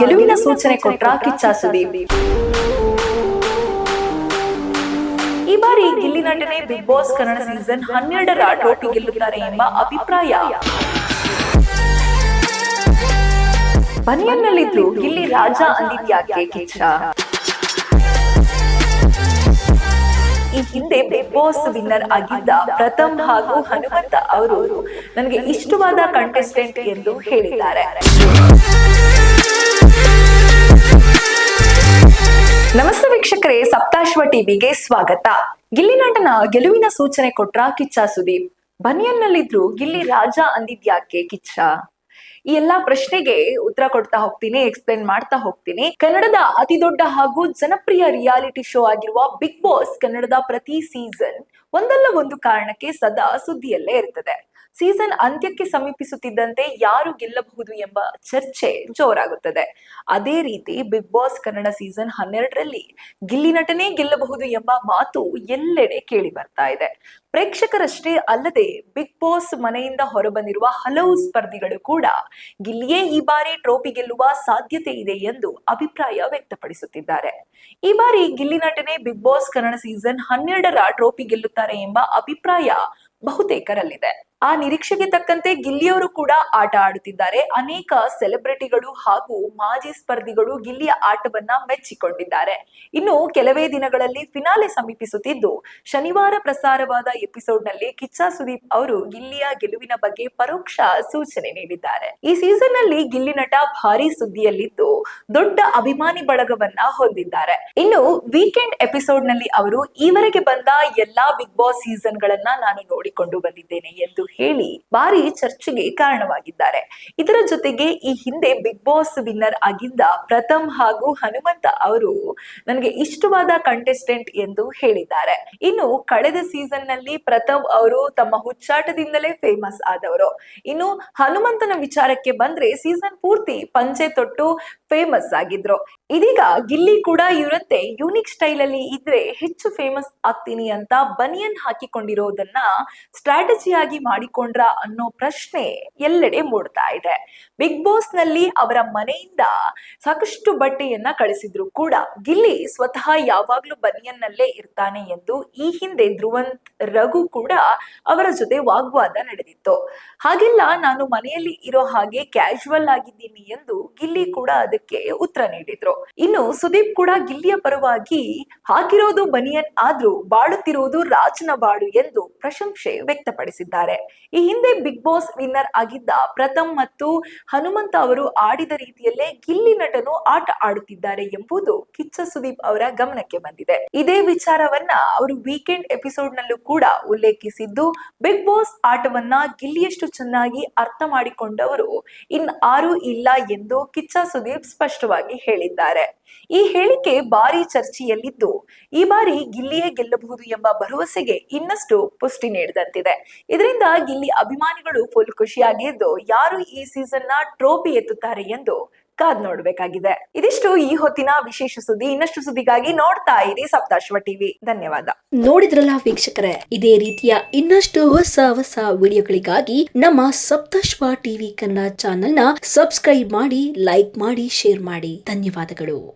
ಗೆಲುವಿನ ಸೂಚನೆ ಕೊಟ್ಟ ಕಿಚ್ಚ ಸುದೀಪ್. ಈ ಬಾರಿ ಗಿಲ್ಲಿ ನಟನೆ ಬಿಗ್ ಬಾಸ್ ಕನ್ನಡ ಸೀಸನ್ ಹನ್ನೆರಡರ ಟ್ರೋಫಿ ಗೆಲ್ಲುತ್ತಾರೆ ಎಂಬ ಅಭಿಪ್ರಾಯ. ಬನಿಯನ್ನಲ್ಲಿದ್ದು ಗಿಲ್ಲಿ ರಾಜ ಅಂದಿದ್ಯಾಕೆ ಕಿಚ್ಚ? ಈ ಹಿಂದೆ ಬಿಗ್ ಬಾಸ್ ವಿನ್ನರ್ ಆಗಿದ್ದ ಪ್ರಥಮ್ ಹಾಗೂ ಹನುಮಂತ ಅವರು ನನಗೆ ಇಷ್ಟವಾದ ಕಂಟೆಸ್ಟೆಂಟ್ ಎಂದು ಹೇಳಿದ್ದಾರೆ. ನಮಸ್ತೆ ವೀಕ್ಷಕರೇ, ಸಪ್ತಾಶ್ವ ಟಿವಿಗೆ ಸ್ವಾಗತ. ಗಿಲ್ಲಿ ನಟನ ಗೆಲುವಿನ ಸೂಚನೆ ಕೊಟ್ರ ಕಿಚ್ಚ ಸುದೀಪ್. ಬನಿಯನ್ನಲ್ಲಿದ್ರು ಗಿಲ್ಲಿ ರಾಜ ಅಂದಿದ್ಯಾಕೆ ಕಿಚ್ಚ? ಈ ಎಲ್ಲಾ ಪ್ರಶ್ನೆಗೆ ಉತ್ತರ ಕೊಡ್ತಾ ಹೋಗ್ತೀನಿ ಎಕ್ಸ್ಪ್ಲೇನ್ ಮಾಡ್ತಾ ಹೋಗ್ತೀನಿ. ಕನ್ನಡದ ಅತಿ ದೊಡ್ಡ ಹಾಗೂ ಜನಪ್ರಿಯ ರಿಯಾಲಿಟಿ ಶೋ ಆಗಿರುವ ಬಿಗ್ ಬಾಸ್ ಕನ್ನಡದ ಪ್ರತಿ ಸೀಸನ್ ಒಂದಲ್ಲ ಒಂದು ಕಾರಣಕ್ಕೆ ಸದಾ ಸುದ್ದಿಯಲ್ಲೇ ಇರ್ತದೆ. ಸೀಸನ್ ಅಂತ್ಯಕ್ಕೆ ಸಮೀಪಿಸುತ್ತಿದ್ದಂತೆ ಯಾರು ಗೆಲ್ಲಬಹುದು ಎಂಬ ಚರ್ಚೆ ಜೋರಾಗುತ್ತದೆ. ಅದೇ ರೀತಿ ಬಿಗ್ ಬಾಸ್ ಕನ್ನಡ ಸೀಸನ್ ಹನ್ನೆರಡರಲ್ಲಿ ಗಿಲ್ಲಿ ನಟನೆ ಗೆಲ್ಲಬಹುದು ಎಂಬ ಮಾತು ಎಲ್ಲೆಡೆ ಕೇಳಿ ಬರ್ತಾ ಇದೆ. ಪ್ರೇಕ್ಷಕರಷ್ಟೇ ಅಲ್ಲದೆ ಬಿಗ್ ಬಾಸ್ ಮನೆಯಿಂದ ಹೊರಬಂದಿರುವ ಹಲವು ಸ್ಪರ್ಧಿಗಳು ಕೂಡ ಗಿಲ್ಲಿಯೇ ಈ ಬಾರಿ ಟ್ರೋಫಿ ಗೆಲ್ಲುವ ಸಾಧ್ಯತೆ ಇದೆ ಎಂದು ಅಭಿಪ್ರಾಯ ವ್ಯಕ್ತಪಡಿಸುತ್ತಿದ್ದಾರೆ. ಈ ಬಾರಿ ಗಿಲ್ಲಿ ನಟನೆ ಬಿಗ್ ಬಾಸ್ ಕನ್ನಡ ಸೀಸನ್ ಹನ್ನೆರಡರ ಟ್ರೋಫಿ ಗೆಲ್ಲುತ್ತಾರೆ ಎಂಬ ಅಭಿಪ್ರಾಯ ಬಹುತೇಕರಲ್ಲಿದೆ. ಆ ನಿರೀಕ್ಷೆಗೆ ತಕ್ಕಂತೆ ಗಿಲ್ಲಿಯವರು ಕೂಡ ಆಟ ಆಡುತ್ತಿದ್ದಾರೆ. ಅನೇಕ ಸೆಲೆಬ್ರಿಟಿಗಳು ಹಾಗೂ ಮಾಜಿ ಸ್ಪರ್ಧಿಗಳು ಗಿಲ್ಲಿಯ ಆಟವನ್ನ ಮೆಚ್ಚಿಕೊಂಡಿದ್ದಾರೆ. ಇನ್ನು ಕೆಲವೇ ದಿನಗಳಲ್ಲಿ ಫಿನಾಲೆ ಸಮೀಪಿಸುತ್ತಿದ್ದು, ಶನಿವಾರ ಪ್ರಸಾರವಾದ ಎಪಿಸೋಡ್ನಲ್ಲಿ ಕಿಚ್ಚ ಸುದೀಪ್ ಅವರು ಗಿಲ್ಲಿಯ ಗೆಲುವಿನ ಬಗ್ಗೆ ಪರೋಕ್ಷ ಸೂಚನೆ ನೀಡಿದ್ದಾರೆ. ಈ ಸೀಸನ್ನಲ್ಲಿ ಗಿಲ್ಲಿ ನಟ ಭಾರಿ ಸುದ್ದಿಯಲ್ಲಿದ್ದು, ದೊಡ್ಡ ಅಭಿಮಾನಿ ಬಳಗವನ್ನ ಹೊಂದಿದ್ದಾರೆ. ಇನ್ನು ವೀಕೆಂಡ್ ಎಪಿಸೋಡ್ನಲ್ಲಿ ಅವರು ಈವರೆಗೆ ಬಂದ ಎಲ್ಲಾ ಬಿಗ್ ಬಾಸ್ ಸೀಸನ್ ಗಳನ್ನ ನಾನು ನೋಡಿಕೊಂಡು ಬಂದಿದ್ದೇನೆ ಎಂದು ಹೇಳಿ ಭಾರಿ ಚರ್ಚೆಗೆ ಕಾರಣವಾಗಿದ್ದಾರೆ. ಇದರ ಜೊತೆಗೆ ಈ ಹಿಂದೆ ಬಿಗ್ ಬಾಸ್ ವಿನ್ನರ್ ಆಗಿದ್ದ ಪ್ರಥಮ್ ಹಾಗೂ ಹನುಮಂತ ಅವರು ನನಗೆ ಇಷ್ಟವಾದ ಕಂಟೆಸ್ಟೆಂಟ್ ಎಂದು ಹೇಳಿದ್ದಾರೆ. ಇನ್ನು ಕಳೆದ ಸೀಸನ್ನಲ್ಲಿ ಪ್ರಥಮ್ ಅವರು ತಮ್ಮ ಹುಚ್ಚಾಟದಿಂದಲೇ ಫೇಮಸ್ ಆದವರು. ಇನ್ನು ಹನುಮಂತನ ವಿಚಾರಕ್ಕೆ ಬಂದ್ರೆ ಸೀಸನ್ ಪೂರ್ತಿ ಪಂಚೆ ತೊಟ್ಟು ಫೇಮಸ್ ಆಗಿದ್ರು. ಇದೀಗ ಗಿಲ್ಲಿ ಕೂಡ ಇವರಂತೆ ಯೂನಿಕ್ ಸ್ಟೈಲ್ ಅಲ್ಲಿ ಇದ್ರೆ ಹೆಚ್ಚು ಫೇಮಸ್ ಆಗ್ತೀನಿ ಅಂತ ಬನಿಯನ್ ಹಾಕಿಕೊಂಡಿರೋದನ್ನ ಸ್ಟ್ರಾಟಜಿಯಾಗಿ ಮಾಡಿಕೊಂಡ್ರ ಅನ್ನೋ ಪ್ರಶ್ನೆ ಎಲ್ಲೆಡೆ ಮೂಡ್ತಾ ಇದೆ. ಬಿಗ್ ಬಾಸ್ನಲ್ಲಿ ಅವರ ಮನೆಯಿಂದ ಸಾಕಷ್ಟು ಬಟ್ಟೆಯನ್ನ ಕಳಿಸಿದ್ರು ಕೂಡ ಗಿಲ್ಲಿ ಸ್ವತಃ ಯಾವಾಗ್ಲೂ ಬನಿಯನ್ನಲ್ಲೇ ಇರ್ತಾನೆ ಎಂದು ಈ ಹಿಂದೆ ಧ್ರುವಂತ್ ರಘು ಕೂಡ ಅವರ ಜೊತೆ ವಾಗ್ವಾದ ನಡೆದಿತ್ತು. ಹಾಗೆಲ್ಲ ನಾನು ಮನೆಯಲ್ಲಿ ಇರೋ ಹಾಗೆ ಕ್ಯಾಶುವಲ್ ಆಗಿದ್ದೀನಿ ಎಂದು ಗಿಲ್ಲಿ ಕೂಡ ಅದಕ್ಕೆ ಉತ್ತರ ನೀಡಿದ್ರು. ಇನ್ನು ಸುದೀಪ್ ಕೂಡ ಗಿಲ್ಲಿಯ ಪರವಾಗಿ ಹಾಕಿರೋದು ಬನಿಯನ್ ಆದ್ರೂ ಬಾಳುತ್ತಿರುವುದು ರಾಜನ ಬಾಳು ಎಂದು ಪ್ರಶಂಸೆ ವ್ಯಕ್ತಪಡಿಸಿದ್ದಾರೆ. ಈ ಹಿಂದೆ ಬಿಗ್ ಬಾಸ್ ವಿನ್ನರ್ ಆಗಿದ್ದ ಪ್ರಥಮ್ ಮತ್ತು ಹನುಮಂತ ಅವರು ಆಡಿದ ರೀತಿಯಲ್ಲೇ ಗಿಲ್ಲಿ ನಟನು ಆಟ ಆಡುತ್ತಿದ್ದಾರೆ ಎಂಬುದು ಕಿಚ್ಚ ಸುದೀಪ್ ಅವರ ಗಮನಕ್ಕೆ ಬಂದಿದೆ. ಇದೇ ವಿಚಾರವನ್ನ ಅವರು ವೀಕೆಂಡ್ ಎಪಿಸೋಡ್ ನಲ್ಲೂ ಕೂಡ ಉಲ್ಲೇಖಿಸಿದ್ದು ಬಿಗ್ ಬಾಸ್ ಆಟವನ್ನ ಗಿಲ್ಲಿಯಷ್ಟು ಚೆನ್ನಾಗಿ ಅರ್ಥ ಮಾಡಿಕೊಂಡವರು ಇನ್ ಆರು ಇಲ್ಲ ಎಂದು ಕಿಚ್ಚ ಸುದೀಪ್ ಸ್ಪಷ್ಟವಾಗಿ ಹೇಳಿದ್ದಾರೆ. ಈ ಹೇಳಿಕೆ ಭಾರಿ ಚರ್ಚೆಯಲ್ಲಿದ್ದು, ಈ ಬಾರಿ ಗಿಲ್ಲಿಯೇ ಗೆಲ್ಲಬಹುದು ಎಂಬ ಭರವಸೆಗೆ ಇನ್ನಷ್ಟು ಪುಷ್ಟಿ ನೀಡಿದಂತಿದೆ. ಇದರಿಂದ ಗಿಲ್ಲಿ ಅಭಿಮಾನಿಗಳು ಫುಲ್ ಖುಷಿಯಾಗಿದ್ದು ಯಾರು ಈ ಸೀಸನ್ನ ಟ್ರೋಫಿ ಎತ್ತುತ್ತಾರೆ ಎಂದು ಕಾದ್ ನೋಡ್ಬೇಕಾಗಿದೆ. ಇದಿಷ್ಟು ಈ ಹೊತ್ತಿನ ವಿಶೇಷ ಸುದ್ದಿ. ಇನ್ನಷ್ಟು ಸುದ್ದಿಗಾಗಿ ನೋಡ್ತಾ ಇರಿ ಸಪ್ತಾಶ್ವ ಟಿವಿ ಧನ್ಯವಾದ. ನೋಡಿದ್ರಲ್ಲ ವೀಕ್ಷಕರೇ, ಇದೇ ರೀತಿಯ ಇನ್ನಷ್ಟು ಹೊಸ ಹೊಸ ವಿಡಿಯೋಗಳಿಗಾಗಿ ನಮ್ಮ ಸಪ್ತಾಶ್ವ ಟಿವಿ ಕನ್ನಡ ಚಾನೆಲ್ನ ಸಬ್ಸ್ಕ್ರೈಬ್ ಮಾಡಿ ಲೈಕ್ ಮಾಡಿ ಶೇರ್ ಮಾಡಿ. ಧನ್ಯವಾದಗಳು.